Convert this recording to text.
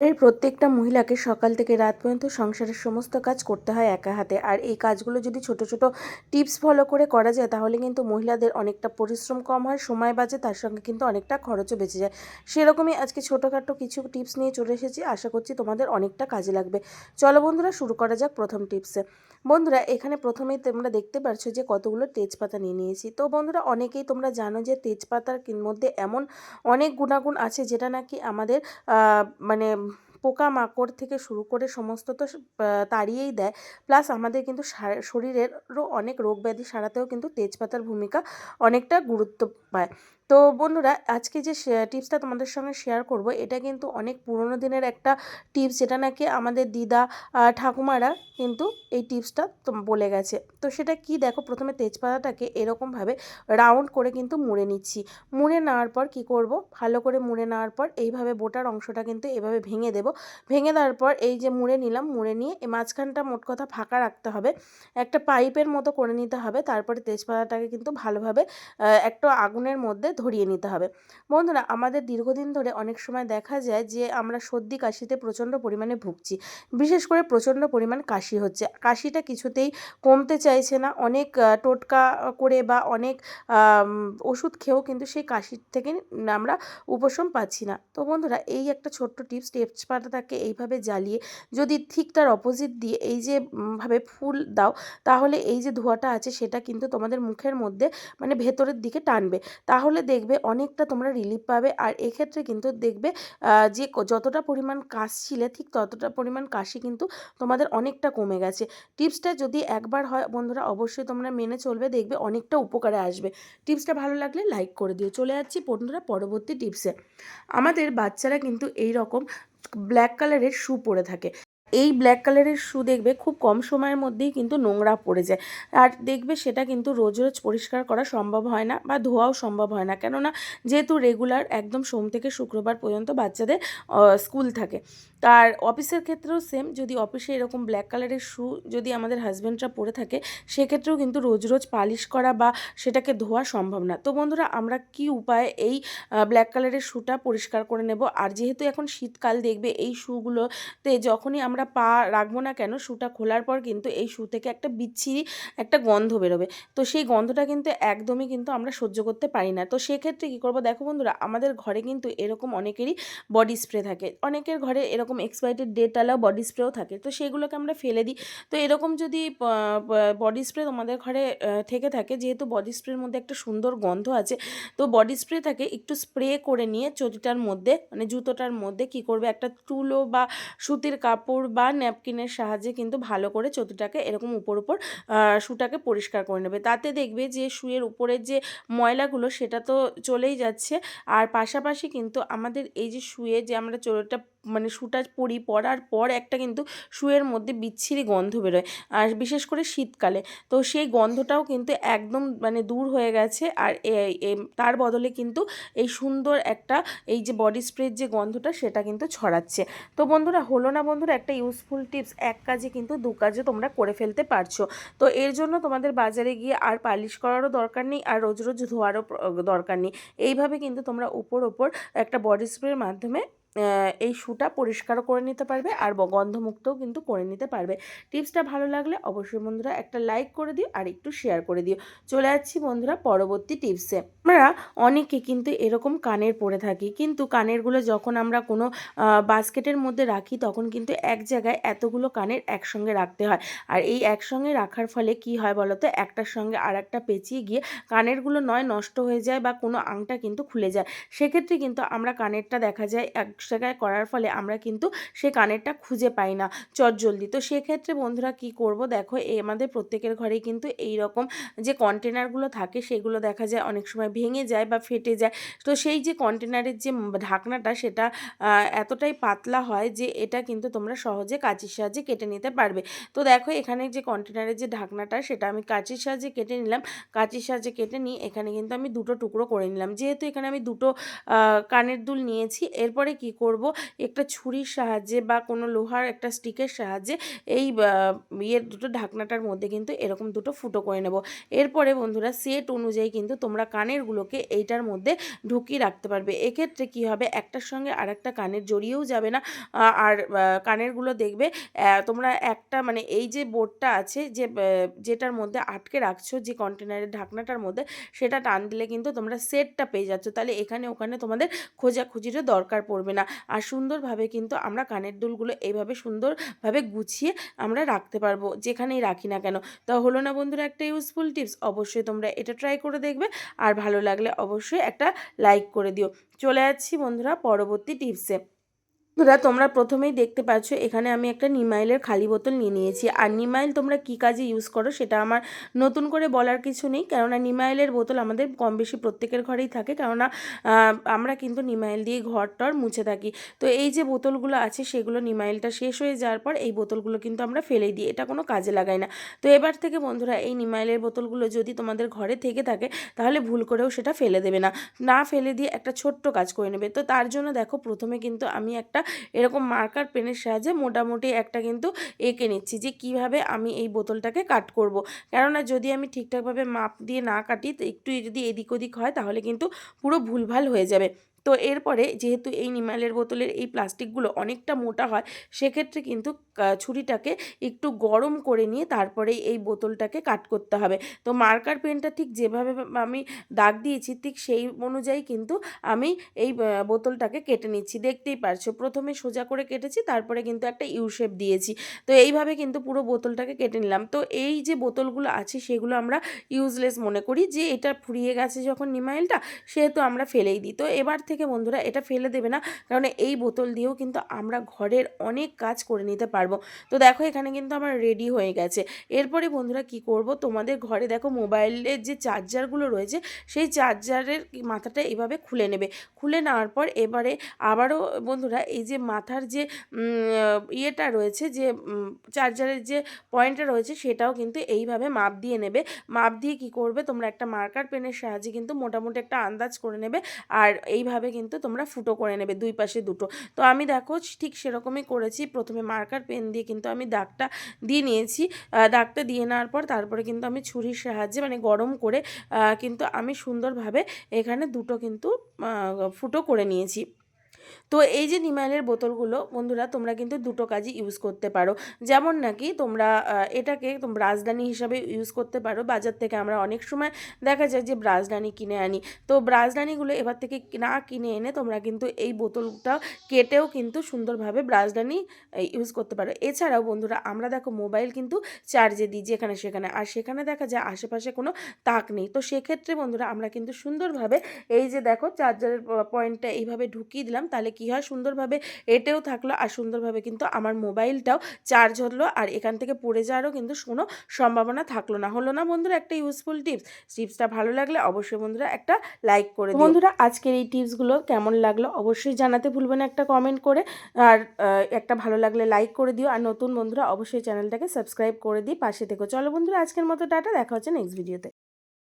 এই প্রত্যেকটা মহিলাকে সকাল থেকে রাত পর্যন্ত সংসারের সমস্ত কাজ করতে হয় একা হাতে। আর এই কাজগুলো যদি ছোট ছোট টিপস ফলো করে করা যায়, তাহলে কিন্তু মহিলাদের অনেকটা পরিশ্রম কম হয়, সময় বাঁচে, তার সঙ্গে কিন্তু অনেকটা খরচও বেঁচে যায়। সেরকমই আজকে ছোটোখাটো কিছু টিপস নিয়ে চলে এসেছি। আশা করছি তোমাদের অনেকটা কাজে লাগবে। চলো বন্ধুরা, শুরু করা যাক প্রথম টিপসে বন্ধুরা, এখানে প্রথমেই তোমরা দেখতে পাচ্ছ যে কতগুলো তেজপাতা নিয়ে নিয়েছি। তো বন্ধুরা, অনেকেই তোমরা জানো যে তেজপাতার মধ্যে এমন অনেক গুণাগুণ আছে যেটা নাকি আমাদের মানে পোকামাকড় থেকে শুরু করে সমস্ত তো তাড়িয়েই দেয়। প্লাস আমাদের কিন্তু শরীরেরও অনেক রোগ ব্যাধি সারাতেও কিন্তু তেজপাতার ভূমিকা অনেকটা গুরুত্ব পায়। তো বন্ধুরা, আজকে যে টিপসটা তোমাদের সঙ্গে শেয়ার করব, এটা কিন্তু অনেক পুরনো দিনের একটা টিপস, যেটা নাকি আমাদের দিদা ঠাকুমারা কিন্তু এই টিপসটা বলে গেছে। তো সেটা কি? দেখো, প্রথমে তেজপাতাটাকে এরকমভাবে রাউন্ড করে কিন্তু মুড়ে নিচ্ছি। মুড়ে নেওয়ার পর কি করব? ভালো করে মুড়ে নেওয়ার পর এইভাবে বোটার অংশটা কিন্তু এভাবে ভেঙে দেব। ভেঙে দেওয়ার পর এই যে মুড়ে নিলাম, মুড়ে নিয়ে মাঝখানটা মোট কথা ফাঁকা রাখতে হবে। একটা পাইপের মতো করে নিতে হবে, তারপরে তেজপাতাটাকে কিন্তু ভালোভাবে একটা আগুনের মধ্যে ধরিয়ে নিতে হবে। বন্ধুরা, আমাদের দীর্ঘদিন ধরে অনেক সময় দেখা যায় যে, আমরা সর্দি কাশিতে প্রচণ্ড পরিমাণে ভুগছি। বিশেষ করে প্রচণ্ড পরিমাণ কাশি হচ্ছে। কাশিটা কিছুতেই কমতে চাইছে না। অনেক টোটকা করে বা অনেক ওষুধ খেয়েও কিন্তু সেই কাশির থেকে আমরা উপশম পাচ্ছি না। তো বন্ধুরা, এই একটা ছোট্ট টিপস তেজপাতাটাকে এইভাবে জ্বালিয়ে যদি ঠিক তার অপোজিট দিয়ে এই যে ভাবে ফুল দাও, তাহলে এই যে ধোঁয়াটা আছে, সেটা কিন্তু তোমাদের মুখের মধ্যে মানে ভেতরের দিকে টানবে। তাহলে দেখবে অনেকটা তোমরা রিলিফ পাবে। আর এক্ষেত্রে কিন্তু দেখবে যে যতটা পরিমাণ কাশছিলে ঠিক ততটা পরিমাণ কাশি কিন্তু তোমাদের অনেকটা কমে গেছে। টিপসটা যদি একবার হয়, বন্ধুরা অবশ্যই তোমরা মেনে চলবে, দেখবে অনেকটা উপকারে আসবে। টিপসটা ভালো লাগলে লাইক করে দিও। চলে যাচ্ছি বন্ধুরা পরবর্তী টিপসে আমাদের বাচ্চারা কিন্তু এই রকম ব্ল্যাক কালারের শু পরে থাকে। এই ব্ল্যাক কালারের শু দেখবে খুব কম সময়ের মধ্যেই কিন্তু নোংরা পড়ে যায়। আর দেখবে সেটা কিন্তু রোজ রোজ পরিষ্কার করা সম্ভব হয় না বা ধোয়াও সম্ভব হয় না। কেননা যেহেতু রেগুলার একদম সোম থেকে শুক্রবার পর্যন্ত বাচ্চাদের স্কুল থাকে। আর অফিসের ক্ষেত্রেও সেম যদি অফিসে এরকম ব্ল্যাক কালারের শু যদি আমাদের হাজব্যান্ডরা পরে থাকে, সেক্ষেত্রেও কিন্তু রোজ রোজ পালিশ করা বা সেটাকে ধোয়া সম্ভব না। তো বন্ধুরা, আমরা কি উপায়ে এই ব্ল্যাক কালারের শুটা পরিষ্কার করে নেব? আর যেহেতু এখন শীতকাল, দেখবে এই শুগুলোতে যখনই আমরা পা রাখব না কেন? শুটা খোলার পর কিন্তু এই শু থেকে একটা বিচ্ছিরি একটা গন্ধ বেরোবে। তো সেই গন্ধটা কিন্তু একদমই কিন্তু আমরা সহ্য করতে পারি না। তো সেক্ষেত্রে কী করব? দেখো বন্ধুরা, আমাদের ঘরে কিন্তু এরকম অনেকেরই বডি স্প্রে থাকে। অনেকের ঘরে এরকম এক্সপায়ার্টেড ডেটালাও বডি স্প্রেও থাকে। তো সেগুলোকে আমরা ফেলে দিই। তো এরকম যদি বডি স্প্রে তোমাদের ঘরে থেকে থাকে, যেহেতু বডি স্প্রের মধ্যে একটা সুন্দর গন্ধ আছে, তো বডি স্প্রেটাকে একটু স্প্রে করে নিয়ে চটিটার মধ্যে মানে জুতোটার মধ্যে কি করবে? একটা তুলো বা সুতির কাপড় বা ন্যাপকিনের সাহায্যে কিন্তু ভালো করে চতুটাকে এরকম উপর উপর শুটাকে পরিষ্কার করে নেবে। তাতে দেখবে যে শুয়ের উপরের যে ময়লাগুলো সেটা তো চলেই যাচ্ছে। আর পাশাপাশি কিন্তু আমাদের এই যে শুয়ে যে আমরা চোরটা মানে শুটা পরি পরার পর একটা কিন্তু শুয়ের মধ্যে বিচ্ছিরি গন্ধ বেরোয়। আর বিশেষ করে শীতকালে। তো সেই গন্ধটাও কিন্তু একদম মানে দূর হয়ে গেছে। আর তার বদলে কিন্তু এই সুন্দর একটা এই যে বডি স্প্রের যে গন্ধটা সেটা কিন্তু ছড়াচ্ছে। তো বন্ধুরা, হলো না বন্ধুরা, একটা ইউজফুল টিপস এক কাজে কিন্তু দু কাজে তোমরা করে ফেলতে পারছ। তো এর জন্য তোমাদের বাজারে গিয়ে আর পালিশ করারও দরকার নেই, আর রোজ রোজ ধোয়ারও দরকার নেই। এইভাবে কিন্তু তোমরা উপর ওপর একটা বডি স্প্রের মাধ্যমে এই শুটা পরিষ্কার করে নিতে পারবে আর গন্ধমুক্তও কিন্তু করে নিতে পারবে। টিপসটা ভালো লাগলে অবশ্যই বন্ধুরা একটা লাইক করে দিও আর একটু শেয়ার করে দিও। চলে যাচ্ছি বন্ধুরা পরবর্তী টিপসে আমরা অনেকে কিন্তু এরকম কানের পরে থাকি, কিন্তু কানেরগুলো যখন আমরা কোনো বাস্কেটের মধ্যে রাখি তখন কিন্তু এক জায়গায় এতগুলো কানের একসঙ্গে রাখতে হয়। আর এই একসঙ্গে রাখার ফলে কি হয় বলতো? একটার সঙ্গে আর একটা পেঁচিয়ে গিয়ে কানেরগুলো নয় নষ্ট হয়ে যায় বা কোনো আংটা কিন্তু খুলে যায়। সেক্ষেত্রে কিন্তু আমরা কানেরটা দেখা যায় এক জায়গায় করার ফলে আমরা কিন্তু সে কানেরটা খুঁজে পাই না চটজলদি তো সেক্ষেত্রে বন্ধুরা কি করব? দেখো এ আমাদের প্রত্যেকের ঘরেই কিন্তু এই রকম যে কন্টেনারগুলো থাকে সেগুলো দেখা যায় অনেক সময় ভেঙে যায় বা ফেটে যায়। তো সেই যে কন্টেনারের যে ঢাকনাটা সেটা এতটাই পাতলা হয় যে এটা কিন্তু তোমরা সহজে কাঁচির সাহায্যে কেটে নিতে পারবে। তো দেখো, এখানে যে কন্টেনারের যে ঢাকনাটা সেটা আমি কাঁচির সাহায্যে কেটে নিলাম। কাঁচির সাহায্যে কেটে নিয়ে এখানে কিন্তু আমি দুটো টুকরো করে নিলাম। যেহেতু এখানে আমি দুটো কানের দুল নিয়েছি, এরপরে কি কি করব। একটা ছুরির সাহায্যে বা কোনো লোহার একটা স্টিকের সাহায্যে এই ইয়ের দুটো ঢাকনাটার মধ্যে কিন্তু এরকম দুটো ফুটো করে নেব। এরপরে বন্ধুরা সেট অনুযায়ী কিন্তু তোমরা কানেরগুলোকে এইটার মধ্যে ঢুকিয়ে রাখতে পারবে। এক্ষেত্রে কি হবে? একটার সঙ্গে আর একটা কানের জড়িয়েও যাবে না। আর কানেরগুলো দেখবে তোমরা একটা মানে এই যে বোর্ডটা আছে যে যেটার মধ্যে আটকে রাখছো যে কন্টেনারের ঢাকনাটার মধ্যে, সেটা টান দিলে কিন্তু তোমরা সেটটা পেয়ে যাচ্ছ। তাহলে এখানে ওখানে তোমাদের খোঁজাখুঁজিরও দরকার পড়বে না। আর সুন্দরভাবে কিন্তু আমরা কানের দুলগুলো এইভাবে সুন্দরভাবে গুছিয়ে আমরা রাখতে পারব, যেখানেই রাখি না কেন। তা হলো না বন্ধুরা, একটা ইউজফুল টিপস অবশ্যই তোমরা এটা ট্রাই করে দেখবে। আর ভালো লাগলে অবশ্যই একটা লাইক করে দিও। চলে যাচ্ছি বন্ধুরা পরবর্তী টিপসে বন্ধুরা, তোমরা প্রথমেই দেখতে পাচ্ছ এখানে আমি একটা নিমাইলের খালি বোতল নিয়ে নিয়েছি। আর নিমাইল তোমরা কী কাজে ইউজ করো সেটা আমার নতুন করে বলার কিছু নেই, কেননা নিমাইলের বোতল আমাদের কম বেশি প্রত্যেকের ঘরেই থাকে, কেননা আমরা কিন্তু নিমাইল দিয়ে ঘর টর মুছে থাকি। তো এই যে বোতলগুলো আছে, সেগুলো নিমাইলটা শেষ হয়ে যাওয়ার পর এই বোতলগুলো কিন্তু আমরা ফেলে দিই, এটা কোনো কাজে লাগাই না। তো এবার থেকে বন্ধুরা, এই নিমাইলের বোতলগুলো যদি তোমাদের ঘরে থেকে থাকে, তাহলে ভুল করেও সেটা ফেলে দেবে না। না ফেলে দিয়ে একটা ছোট্ট কাজ করে নেবে। তো তার জন্য দেখো, প্রথমে কিন্তু আমি একটা এরকম মার্কার পেনের সাহায্যে মোটামুটি একটা কিন্তু এঁকে নিচ্ছি যে কীভাবে আমি এই বোতলটাকে কাট করব। কেননা যদি আমি ঠিকঠাকভাবে মাপ দিয়ে না কাটি একটু যদি এদিক ওদিক হয়, তাহলে কিন্তু পুরো ভুলভাল হয়ে যাবে তো এরপরে যেহেতু এই নিমালের বোতলের এই প্লাস্টিকগুলো অনেকটা মোটা হয়, সেক্ষেত্রে কিন্তু ছুরিটাকে একটু গরম করে নিয়ে তারপরে এই বোতলটাকে কাট করতে হবে। তো মার্কার পেনটা ঠিক যেভাবে আমি দাগ দিয়েছি ঠিক সেই অনুযায়ী কিন্তু আমি এই বোতলটাকে কেটে নিচ্ছি। দেখতেই পারছ, প্রথমে সোজা করে কেটেছি, তারপরে কিন্তু একটা ইউ শেপ দিয়েছি। তো এইভাবে কিন্তু পুরো বোতলটাকে কেটে নিলাম। তো এই যে বোতলগুলো আছে, সেগুলো আমরা ইউজলেস মনে করি যে, এটা ফুরিয়ে গেছে যখন নিমাইলটা, সেহেতু আমরা ফেলেই দিই। তো এবার থেকে বন্ধুরা এটা ফেলে দেবে না। কারণ এই বোতল দিয়েও কিন্তু আমরা ঘরের অনেক কাজ করে নিতে পারব। তো দেখো এখানে কিন্তু আমার রেডি হয়ে গেছে। এরপরে বন্ধুরা কি করব? তোমাদের ঘরে দেখো মোবাইলের যে চার্জারগুলো রয়েছে, সেই চার্জারের মাথাটা এভাবে খুলে নেবে। খুলে নেওয়ার পর এবারে আবারও বন্ধুরা এই যে মাথার যে ইয়েটা রয়েছে যে চার্জারের যে পয়েন্টটা রয়েছে, সেটাও কিন্তু এইভাবে মাপ দিয়ে নেবে। মাপ দিয়ে কি করবে? তোমরা একটা মার্কার পেনের সাহায্যে কিন্তু মোটামুটি একটা আন্দাজ করে নেবে। আর এইভাবে কিন্তু তোমরা ফুটো করে নেবে দুই পাশে দুটো। তো আমি দেখো ঠিক সেরকমই করেছি। প্রথমে মার্কার পেন দিয়ে কিন্তু আমি দাগটা দিয়ে নিয়েছি। দাগটা দিয়ে নেওয়ার পর তারপরে কিন্তু আমি ছুরির সাহায্যে মানে গরম করে কিন্তু আমি সুন্দরভাবে এখানে দুটো কিন্তু ফুটো করে নিয়েছি। তো এই যে নিমাইলের বোতলগুলো, বন্ধুরা, তোমরা কিন্তু দুটো কাজই ইউজ করতে পারো। যেমন নাকি তোমরা এটাকে তোমরা ব্রাশদানি হিসাবে ইউজ করতে পারো। বাজার থেকে আমরা অনেক সময় দেখা যায় যে ব্রাশদানি কিনে আনি। তো ব্রাশদানিগুলো এবার থেকে না কিনে এনে তোমরা কিন্তু এই বোতলটা কেটেও কিন্তু সুন্দরভাবে ব্রাশদানি ইউজ করতে পারো। এছাড়াও বন্ধুরা, আমরা দেখো মোবাইল কিন্তু চার্জে দিই যেখানে সেখানে। আর সেখানে দেখা যায় আশেপাশে কোনো তাক নেই। তো সেক্ষেত্রে বন্ধুরা, আমরা কিন্তু সুন্দরভাবে এই যে দেখো চার্জারের পয়েন্টটা এইভাবে ঢুকিয়ে দিলাম তাহলে কি হয়? সুন্দরভাবে এটেও থাকল আর সুন্দরভাবে কিন্তু আমার মোবাইলটাও চার্জ হলো আর এখান থেকে পড়ে যাওয়ারও কিন্তু কোনো সম্ভাবনা থাকল না। হলো না বন্ধুরা? একটা ইউজফুল টিপস টিপসটা ভালো লাগলে অবশ্যই বন্ধুরা একটা লাইক করে দিও। বন্ধুরা আজকের এই টিপসগুলো কেমন লাগল অবশ্যই জানাতে ভুলবে না একটা কমেন্ট করে। আর একটা ভালো লাগলে লাইক করে দিও। আর নতুন বন্ধুরা অবশ্যই চ্যানেলটাকে সাবস্ক্রাইব করে দিই পাশে থেকো। চলো বন্ধুরা আজকের মতো টাটা। দেখা হচ্ছে নেক্সট ভিডিওতে